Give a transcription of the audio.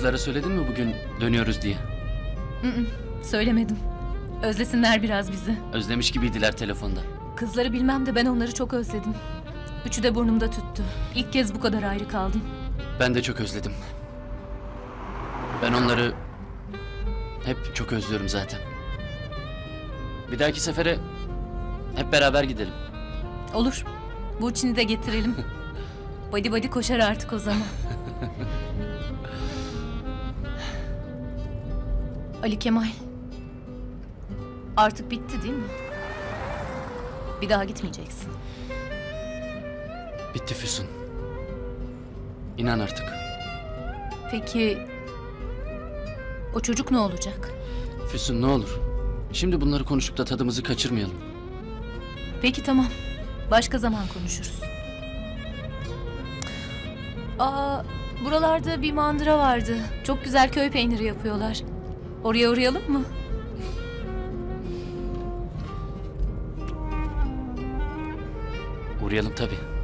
Kızlara söyledin mi bugün dönüyoruz diye? Söylemedim. Özlesinler biraz bizi. Özlemiş gibiydiler telefonda. Kızları bilmem de ben onları çok özledim. Üçü de burnumda tüttü. İlk kez bu kadar ayrı kaldım. Ben de çok özledim. Ben onları hep çok özlüyorum zaten. Bir dahaki sefere hep beraber gidelim. Olur. Burçin'i de getirelim. Badi badi koşar artık o zaman. Ali Kemal. Artık bitti değil mi? Bir daha gitmeyeceksin. Bitti Füsun. İnan artık. Peki o çocuk ne olacak? Füsun ne olur. Şimdi bunları konuşup da tadımızı kaçırmayalım. Peki tamam. Başka zaman konuşuruz. Aa, buralarda bir mandıra vardı. Çok güzel köy peyniri yapıyorlar. Oraya uğrayalım mı? Uğrayalım tabii.